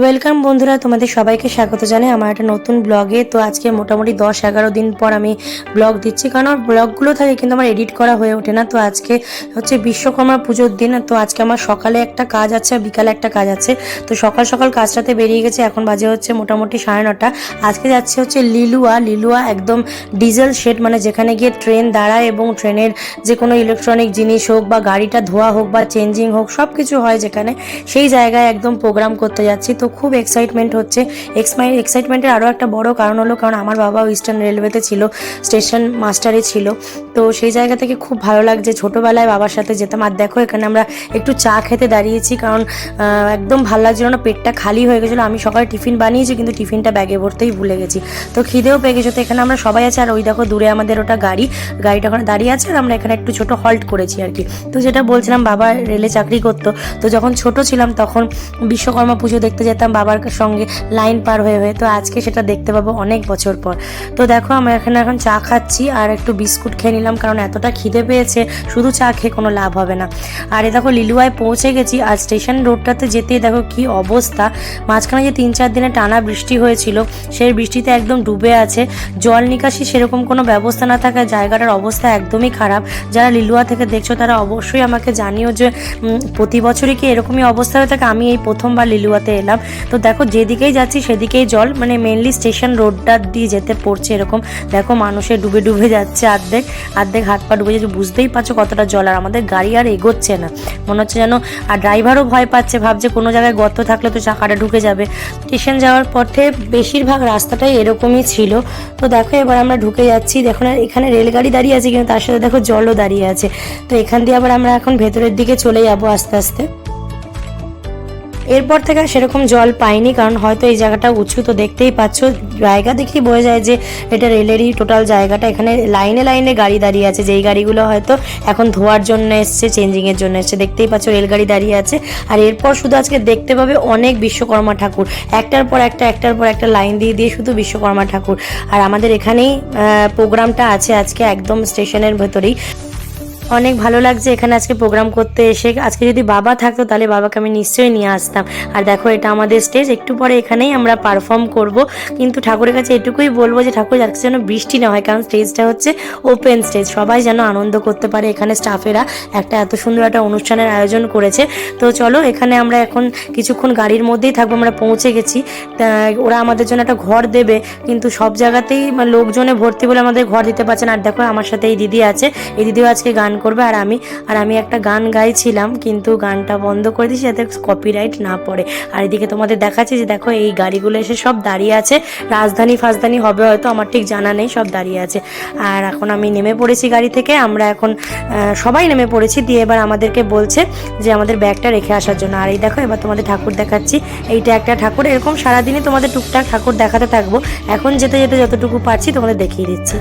Welcome বন্ধুরা, তোমাদের সবাইকে স্বাগত জানাই আমার একটা নতুন ব্লগে। তো আজকে মোটামুটি দশ এগারো দিন পর আমি ব্লগ দিচ্ছি, কারণ আমার ব্লগগুলো থাকে কিন্তু আমার এডিট করা হয়ে ওঠে না। তো আজকে হচ্ছে বিশ্বকর্মা পুজোর দিন, তো আজকে আমার সকালে একটা কাজ আছে আর বিকালে একটা কাজ আছে। তো সকাল সকাল কাজটাতে বেরিয়ে গেছে, এখন বাজে হচ্ছে মোটামুটি সাড়ে নটা। আজকে যাচ্ছে হচ্ছে লিলুয়া লিলুয়া একদম ডিজেল শেড মানে যেখানে গিয়ে ট্রেন দাঁড়ায় এবং ট্রেনের যে কোনো ইলেকট্রনিক জিনিস হোক বা গাড়িটা ধোয়া হোক বা চেঞ্জিং হোক সব কিছু হয় যেখানে। সেই জায়গায় একদম প্রোগ্রাম করতে যাচ্ছি। তো খুব এক্সাইটমেন্ট হচ্ছে। এক্সাইটমেন্টের আরও একটা বড় কারণ হলো, কারণ আমার বাবা ইস্টার্ন রেলওয়েতে ছিল স্টেশন মাস্টারে ছিল। তো সেই জায়গা থেকে খুব ভালো লাগছে। ছোটোবেলায় বাবার সাথে যেতাম। আর দেখো, এখানে আমরা একটু চা খেতে দাঁড়িয়েছি, কারণ একদম ভালো লাগছিল না। পেটটা খালি হয়ে গেছিল। আমি সকালে টিফিন বানিয়েছি, কিন্তু টিফিনটা ব্যাগে ভরতেই ভুলে গেছি। তো খিদেও পেয়ে গেছে। তো এখানে আমরা সবাই আছে। আর ওই দেখো, দূরে আমাদের ওটা গাড়ি। গাড়িটা ওখানে দাঁড়িয়ে আছে। আর আমরা এখানে একটু ছোট হল্ট করেছি আর কি। তো যেটা বলছিলাম, বাবা রেলে চাকরি করতো। তো যখন ছোট ছিলাম, তখন বিশ্বকর্মা পুজো দেখতে যেতাম। বাবার সঙ্গে লাইন পার হয়ে হয়ে। তো আজকে সেটা দেখতে পাবো অনেক বছর পর। তো দেখো, আমরা এখানে এখন চা খাচ্ছি আর একটু বিস্কুট খেয়ে নিলাম কারণ এতটা খিদে পেয়েছে, শুধু চা খেয়ে কোনো লাভ হবে না। আর এ দেখো, লিলুয়ায় পৌঁছে গেছি আর স্টেশন রোডটাতে যেতে দেখো কি অবস্থা। মাঝখানে যে তিন চার দিনে টানা বৃষ্টি হয়েছিল, সেই বৃষ্টিতে একদম ডুবে আছে। জল নিকাশি সেরকম কোনো ব্যবস্থা না থাকায় জায়গাটার অবস্থা একদমই খারাপ। যারা লিলুয়া থেকে দেখছ, তারা অবশ্যই আমাকে জানিও যে প্রতি বছরই কি এরকমই অবস্থা হয়ে থাকে? আমি এই প্রথমবার লিলুয়াতে এলাম। তো দেখো যেদিকেই যাচ্ছি সেদিকেই জল মানে মেনলি স্টেশন রোডটা দিয়ে যেতে পড়ছে এরকম। দেখো মানুষে ডুবে ডুবে যাচ্ছে অর্ধেক অর্ধেক হাত পা ডুবে যাচ্ছে, বুঝতেই পারছ কতটা জল। আর আমাদের গাড়ি আর এগোচ্ছে না। মনে হচ্ছে যেন, আর ড্রাইভারও ভয় পাচ্ছে, ভাবছে কোনো জায়গায় গর্ত থাকলে তো চাকাটা ঢুকে যাবে। স্টেশন যাওয়ার পথে বেশিরভাগ রাস্তাটাই এরকমই ছিল। তো দেখো এবার আমরা ঢুকে যাচ্ছি। দেখো না, এখানে রেলগাড়ি দাঁড়িয়ে আছে কিন্তু তার সাথে দেখো জলও দাঁড়িয়ে আছে। তো এখান দিয়ে আবার আমরা এখন ভেতরের দিকে চলে যাব আস্তে আস্তে। এরপর থেকে সেরকম জল পাইনি, কারণ হয়তো এই জায়গাটা উঁচু, তো দেখতেই পাচ্ছ। জায়গা দেখেই বোঝা যায় যে এটা রেলেরই টোটাল জায়গাটা। এখানে লাইনে লাইনে গাড়ি দাঁড়িয়ে আছে, যেই গাড়িগুলো হয়তো এখন ধোয়ার জন্য এসছে চেঞ্জিংয়ের জন্য এসছে, দেখতেই পাচ্ছ রেলগাড়ি দাঁড়িয়ে আছে। আর এরপর শুধু আজকে দেখতে পাবে অনেক বিশ্বকর্মা ঠাকুর। একটার পর একটা, একটার পর একটা লাইন দিয়ে দিয়ে শুধু বিশ্বকর্মা ঠাকুর। আর আমাদের এখানেই প্রোগ্রামটা আছে আজকে একদম স্টেশনের ভেতরেই। অনেক ভালো লাগছে এখানে আজকে প্রোগ্রাম করতে এসে। আজকে যদি বাবা থাকতো তাহলে বাবাকে আমি নিশ্চয়ই নিয়ে আসতাম। আর দেখো, এটা আমাদের স্টেজ একটু পরে এখানেই আমরা পারফর্ম করব। কিন্তু ঠাকুরের কাছে এটুকুই বলব যে, ঠাকুর আজকে যেন বৃষ্টি না হয়, কারণ স্টেজটা হচ্ছে ওপেন স্টেজ সবাই যেন আনন্দ করতে পারে এখানে স্টাফেরা একটা এত সুন্দর একটা অনুষ্ঠানের আয়োজন করেছে। তো চলো, এখানে আমরা এখন কিছুক্ষণ গাড়ির মধ্যেই থাকব, আমরা পৌঁছে গেছি। ওরা আমাদের জন্য একটা ঘর দেবে। কিন্তু সব জায়গাতেই লোকজনে ভর্তি বলে আমাদের ঘর দিতে পারছে না। আর দেখো, আমার সাথে এই দিদি আছে। এই দিদিও আজকে গান করবে আর আমি আর আমি একটা গান গাইছিলাম, কিন্তু গানটা বন্ধ করে দিয়েছি যাতে কপিরাইট না পড়ে। আর এদিকে তোমাদের দেখাচ্ছি যে দেখো, এই গাড়িগুলো এসে সব দাঁড়িয়ে আছে। রাজধানী ফাজধানী হবে হয়তো, আমার ঠিক জানা নেই, সব দাঁড়িয়ে আছে। আর এখন আমি নেমে পড়েছি গাড়ি থেকে। আমরা এখন সবাই নেমে পড়েছি। দিয়ে এবার আমাদেরকে বলছে যে আমাদের ব্যাগটা রেখে আসার জন্য। আর এই দেখো, এবার তোমাদের ঠাকুর দেখাচ্ছি। এইটা একটা ঠাকুর। এরকম সারাদিনই তোমাদের টুকটাক ঠাকুর দেখাতে থাকব। এখন যেতে যেতে যতটুকু পারছি তোমাদের দেখিয়ে দিচ্ছি।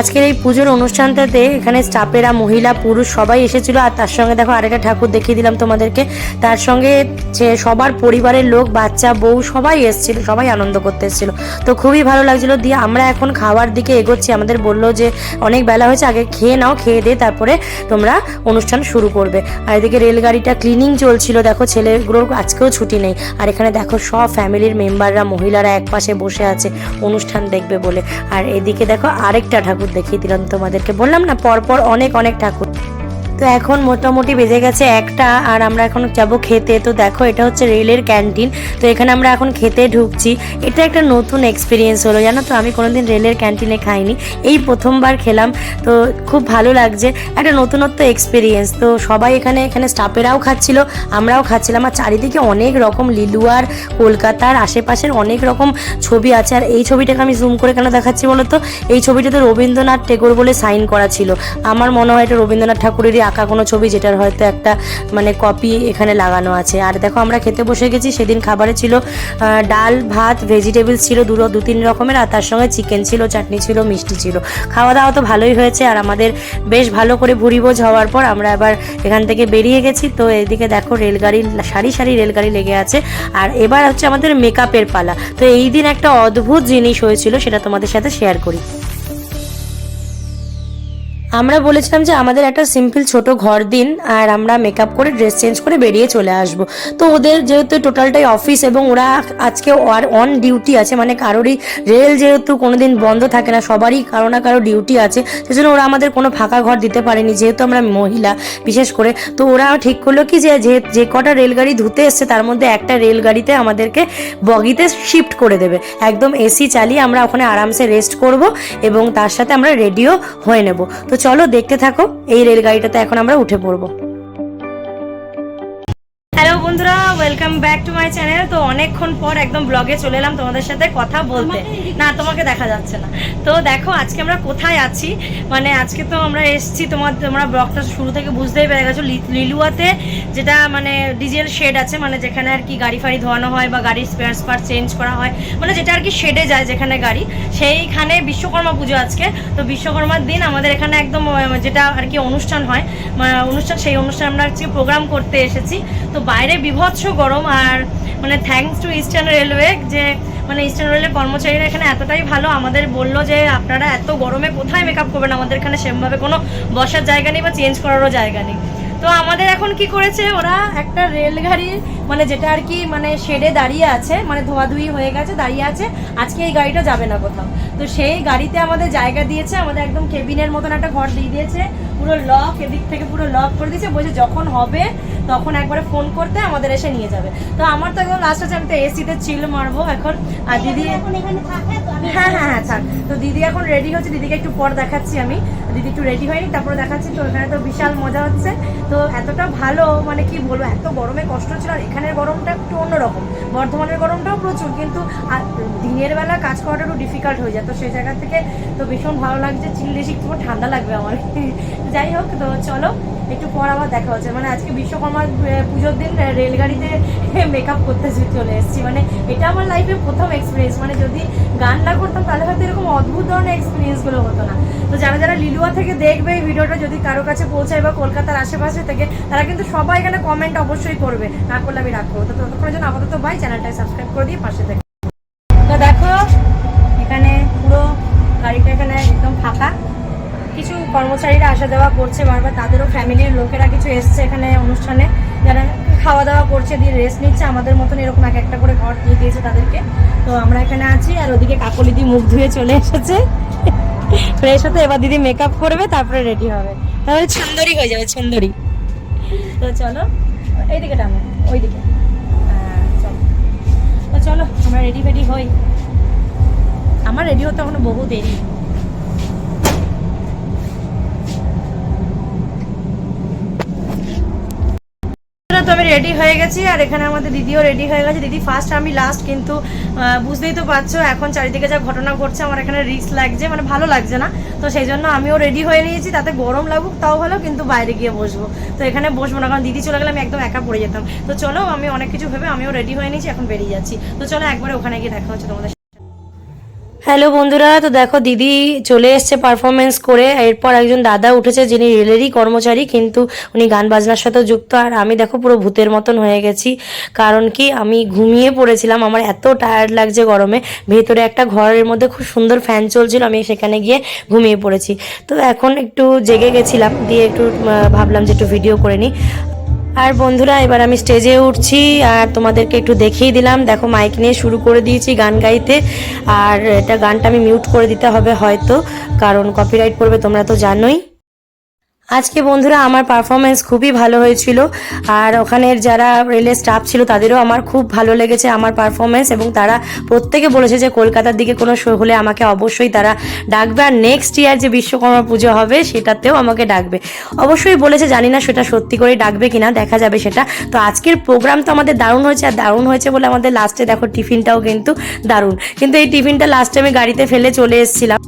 আজকের এই পুজোর অনুষ্ঠানটাতে এখানে স্টাফেরা, মহিলা, পুরুষ সবাই এসেছিল। আর তার সঙ্গে দেখো আরেকটা ঠাকুর দেখিয়ে দিলাম তোমাদেরকে। তার সঙ্গে যে সবার পরিবারের লোক, বাচ্চা, বউ সবাই এসেছিল, সবাই আনন্দ করতে এসেছিল। তো খুবই ভালো লাগছিল। দিয়ে আমরা এখন খাওয়ার দিকে এগোচ্ছি। আমাদের বলল যে অনেক বেলা হয়েছে, আগে খেয়ে নাও, খেয়ে দিয়ে তারপরে তোমরা অনুষ্ঠান শুরু করবে। আর এদিকে রেলগাড়িটা ক্লিনিং চলছিল। দেখো ছেলেগুলোর আজকেও ছুটি নেই। আর এখানে দেখো সব ফ্যামিলির মেম্বাররা, মহিলারা এক পাশে বসে আছে, অনুষ্ঠান দেখবে বলে। আর এদিকে দেখো আরেকটা ঠাকুর। দেখিয়ে দিলাম তোমাদেরকে। বললাম না পরপর অনেক অনেক ঠাকুর। তো এখন মোটামুটি বেজে গেছে একটা, আর আমরা এখন যাব খেতে। তো দেখো, এটা হচ্ছে রেলের ক্যান্টিন। তো এখানে আমরা এখন খেতে ঢুকছি। এটা একটা নতুন এক্সপিরিয়েন্স হলো, জানো তো? আমি কোনোদিন রেলের ক্যান্টিনে খাইনি। এই প্রথমবার খেলাম, তো খুব ভালো লাগছে। একটা নতুনত্ব এক্সপিরিয়েন্স তো সবাই এখানে এখানে স্টাফেরাও খাচ্ছিল, আমরাও খাচ্ছিলাম। আর চারিদিকে অনেক রকম লিলুয়ার, কলকাতার আশেপাশের অনেক রকম ছবি আছে। আর এই ছবিটাকে আমি জুম করে কেন দেখাচ্ছি বলো তো? এই ছবিটাতে রবীন্দ্রনাথ টেগোর বলে সাইন করা ছিল। আমার মনে হয় এটা রবীন্দ্রনাথ ঠাকুরেরই আঁকা কোনো ছবি যেটার হয়তো একটা মানে কপি এখানে লাগানো আছে। আর দেখো আমরা খেতে বসে গেছি, সেদিন খাবারে ছিল ডাল, ভাত ভেজিটেবলস ছিল দুটো দু তিন রকমের, আর তার সঙ্গে চিকেন ছিল, চাটনি ছিল, মিষ্টি ছিল। খাওয়া দাওয়া তো ভালোই হয়েছে, আর আমাদের বেশ ভালো করে ভুরিভোজ হওয়ার পর আমরা এবার এখান থেকে বেরিয়ে গেছি। তো এদিকে দেখো রেলগাড়ি, সারি সারি রেলগাড়ি লেগে আছে, আর এবার হচ্ছে আমাদের মেকআপের পালা। তো এই দিন একটা অদ্ভুত জিনিস হয়েছিল, সেটা তোমাদের সাথে শেয়ার করি। আমরা বলেছিলাম যে আমাদের একটা সিম্পল ছোট ঘর দিন আর আমরা মেকআপ করে ড্রেস চেঞ্জ করে বেরিয়ে চলে আসব। তো ওদের যেহেতু টোটালটাই অফিস এবং ওরা আজকে আর অন ডিউটি আছে মানে কারোরই রেল যেহেতু কোনোদিন বন্ধ থাকে না, সবারই কারও না কারও ডিউটি আছে, সেজন্য ওরা আমাদের কোনো ফাঁকা ঘর দিতে পারেনি, যেহেতু আমরা মহিলা বিশেষ করে। তো ওরা ঠিক করল কি যে, যে- যে কটা রেলগাড়ি ধুতে এসছে, তার মধ্যে একটা রেলগাড়িতে আমাদেরকে বগিতে শিফট করে দেবে। একদম এসি চালিয়ে আমরা ওখানে আরামসে রেস্ট করব এবং তার সাথে আমরা রেডিও হয়ে নেব। তো চলো দেখতে থাকো এই রেলগাড়িটাতে এখন আমরা উঠে পড়ব। হ্যালো বন্ধুরা welcome back to my channel তো অনেকক্ষণ পর একদম ব্লগে চলে এলাম তোমাদের সাথে কথা বলতে। না তোমাকে দেখা যাচ্ছে না। তো দেখো আজকে আমরা কোথায় আছি? মানে আজকে তো আমরা এসেছি তোমার তোমরা ব্লগটা শুরু থেকে বুঝতেই পেরে গেছো লিলুয়াতে যেটা মানে ডিজেল শেড আছে মানে যেখানে আর কি গাড়ি ফাড়ি ধোয়ানো হয় বা গাড়ির স্পেয়ার স্পার চেঞ্জ করা হয় মানে যেটা আর কি শেডে যায় যেখানে গাড়ি। সেইখানে বিশ্বকর্মা পুজো আজকে। তো বিশ্বকর্মার দিন আমাদের এখানে একদম যেটা আর কি অনুষ্ঠান হয় অনুষ্ঠান সেই অনুষ্ঠান আমরা আজকে প্রোগ্রাম করতে এসেছি। তো বাইরে বিভৎস গরম আর মানে থ্যাংকস টু ইস্টার্ন রেলওয়ে যে মানে ইস্টার্ন রেলের কর্মচারীরা এখানে এতটাই ভালো, আমাদের বলল যে আপনারা এত গরমে কোথায় মেকআপ করবেন? আমাদের এখানে সেমভাবে কোনো বসার জায়গা নেই বা চেঞ্জ করারও জায়গা নেই। তো আমাদের এখন কি করেছে ওরা? একটা রেলগাড়ি মানে যেটা আর কি মানে শেডে দাঁড়িয়ে আছে মানে ধোয়াধুয়ি হয়ে গেছে দাঁড়িয়ে আছে। আজকে এই গাড়িটা যাবে না কোথাও। তো সেই গাড়িতে আমাদের জায়গা দিয়েছে আমাদের একদম কেবিনের মতন একটা ঘর দিয়ে দিয়েছে। পুরো লক এদিক থেকে পুরো লক করে দিয়েছে। বলছে যখন হবে তখন একবারে ফোন করতে আমাদের এসে নিয়ে যাবে। তো আমার তো একদম লাস্ট আছে আমি তো এসিতে চিল মারবো এখন। আর দিদি হ্যাঁ হ্যাঁ হ্যাঁ থাক। তো দিদি এখন রেডি হচ্ছে, দিদিকে একটু পর দেখাচ্ছি আমি। দিদি একটু রেডি হয়নি, তারপরে দেখাচ্ছি। তো এখানে তো বিশাল মজা হচ্ছে। তো এতটা ভালো মানে কি বলব, এত গরমে কষ্ট ছিল আর এখানের গরমটা একটু অন্যরকম। বর্ধমানের গরমটাও প্রচুর, কিন্তু দিনের বেলা কাজ করাটা একটু ডিফিকাল্ট হয়ে যায়। তো সেই জায়গা থেকে তো ভীষণ ভালো লাগছে, চিল্লে একটু ঠান্ডা লাগবে আমার। যাই হোক, তো চলো, একটু পর আবার দেখা হচ্ছে। মানে আজকে বিশ্বকর্মা পুজোর দিন রেলগাড়িতে মেকআপ করতে চলে এসেছি। মানে এটা আমার লাইফের প্রথম এক্সপিরিয়েন্স মানে যদি গান না করতাম, তাহলে হয়তো এরকম অদ্ভুত ধরনের এক্সপিরিয়েন্সগুলো হতো না। তো যারা যারা লিলুয়া থেকে দেখবে এই ভিডিওটা, যদি কারও কাছে পৌঁছায় বা কলকাতার আশেপাশে থেকে, তারা কিন্তু সবাই এখানে কমেন্ট অবশ্যই করবে। না করলে আমি রাখব তো ততক্ষণের জন্য আপাতত ভাই চ্যানেলটা সাবস্ক্রাইব করে দিয়ে পাশে থেকে। তো দেখো, এখানে পুরো গাড়িটা এখানে একদম ফাঁকা। কিছু কর্মচারীরা আসা দেওয়া করছে বারবার। তাদেরও ফ্যামিলির লোকেরা কিছু এসছে এখানে অনুষ্ঠানে। যারা খাওয়া দাওয়া করছে, দিয়ে রেস্ট নিচ্ছে, আমাদের মতন এরকম এক একটা করে ঘর দিয়ে দিয়েছে তাদেরকে। তো আমরা এখানে আছি, আর ওদিকে কাকলি কাকলিদি মুখ ধুয়ে চলে এসেছে। ফ্রেশ হতে এবার দিদি মেকআপ করবে, তারপরে রেডি হবে। তাহলে সুন্দরী হয়ে যাবে, সুন্দরী। তো চলো এইদিকে টানো ওইদিকে চলো। তো চলো, আমরা রেডি ফেডি হই। আমার রেডি হতে এখনও বহু দেরি। তো আমি রেডি হয়ে গেছি, আর এখানে আমাদের দিদিও রেডি হয়ে গেছে। দিদি ফার্স্ট আমি লাস্ট কিন্তু বুঝতেই তো পারছ, এখন চারিদিকে যা ঘটনা ঘটছে, আমার এখানে রিস্ক লাগছে মানে ভালো লাগছে না। তো সেই জন্য আমিও রেডি হয়ে নিয়েছি, তাতে গরম লাগুক, তাও ভালো, কিন্তু বাইরে গিয়ে বসবো। তো এখানে বসবো না, কারণ দিদি চলে গেলে আমি একদম একা পড়ে যেতাম। তো চলো, আমি অনেক কিছু ভেবে আমিও রেডি হয়ে নিয়েছি, এখন বেরিয়ে যাচ্ছি। তো চলো, একবারে ওখানে গিয়ে দেখা হচ্ছে তোমাদের হ্যালো বন্ধুরা। তো দেখো, দিদি চলে এসছে পারফরমেন্স করে। এরপর একজন দাদা উঠেছে, যিনি রেলেরই কর্মচারী, কিন্তু উনি গান বাজনার সাথে যুক্ত। আর আমি দেখো, পুরো ভূতের মতন হয়ে গেছি। কারণ কি, আমি ঘুমিয়ে পড়েছিলাম। আমার এত টায়ার্ড লাগছে গরমে। ভেতরে একটা ঘরের মধ্যে খুব সুন্দর ফ্যান চলছিল। আমি সেখানে গিয়ে ঘুমিয়ে পড়েছি। তো এখন একটু জেগে গেছিলাম। দিয়ে একটু ভাবলাম যে একটু ভিডিও করে নিই। আর বন্ধুরা, এবার আমি স্টেজে উঠছি আর তোমাদেরকে একটু দেখিয়ে দিলাম। দেখো মাইক নিয়ে শুরু করে দিয়েছি গান গাইতে। আর এটা গানটা আমি মিউট করে দিতে হবে হয়তো, কারণ কপিরাইট পড়বে তোমরা তো জানোই। আজকে বন্ধুরা আমার পারফরমেন্স খুবই ভালো হয়েছিল। আর ওখানের যারা রেলের স্টাফ ছিল, তাদেরও আমার খুব ভালো লেগেছে আমার পারফরমেন্স এবং তারা প্রত্যেকে বলেছে যে কলকাতার দিকে কোনো শো হলে আমাকে অবশ্যই তারা ডাকবে। আর নেক্সট ইয়ার যে বিশ্বকর্মা পুজো হবে, সেটাতেও আমাকে ডাকবে। অবশ্যই বলেছে, জানি না সেটা সত্যি করেই ডাকবে কিনা, দেখা যাবে সেটা। তো আজকের প্রোগ্রাম তো আমাদের দারুণ হয়েছে, আর দারুণ হয়েছে বলে আমাদের লাস্টে দেখো টিফিনটাও কিন্তু দারুণ। কিন্তু এই টিফিনটা লাস্টে আমি গাড়িতে ফেলে চলে এসেছিলাম।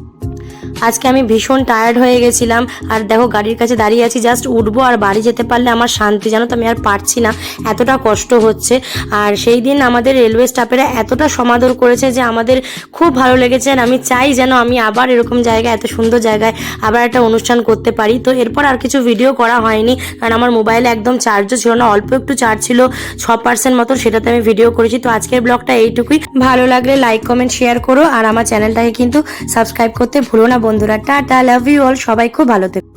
আজকে আমি ভীষণ টায়ার্ড হয়ে গেছিলাম। আর দেখো, গাড়ির কাছে দাঁড়িয়ে আছি জাস্ট উঠবো আর বাড়ি যেতে পারলে আমার শান্তি, জানো তো, আমি আর পারছি না। এতটা কষ্ট হচ্ছে। আর সেই দিন আমাদের রেলওয়ে স্টাফেরা এতটা সমাদর করেছে যে আমাদের খুব ভালো লেগেছে। আর আমি চাই যেন আমি আবার এরকম জায়গায়, এত সুন্দর জায়গায় আবার একটা অনুষ্ঠান করতে পারি। তো এরপর আর কিছু ভিডিও করা হয়নি, কারণ আমার মোবাইলে একদম চার্জও ছিল না। অল্প একটু চার্জ ছিল, ছ পার্সেন্ট মতো সেটাতে আমি ভিডিও করেছি। তো আজকের ব্লগটা এইটুকুই। ভালো লাগলে লাইক কমেন্ট শেয়ার করো। আর আমার চ্যানেলটাকে কিন্তু সাবস্ক্রাইব করতে ভুলো না। বন্ধুরা টাটা লাভ ইউ অল সবাই খুব ভালো থেকো।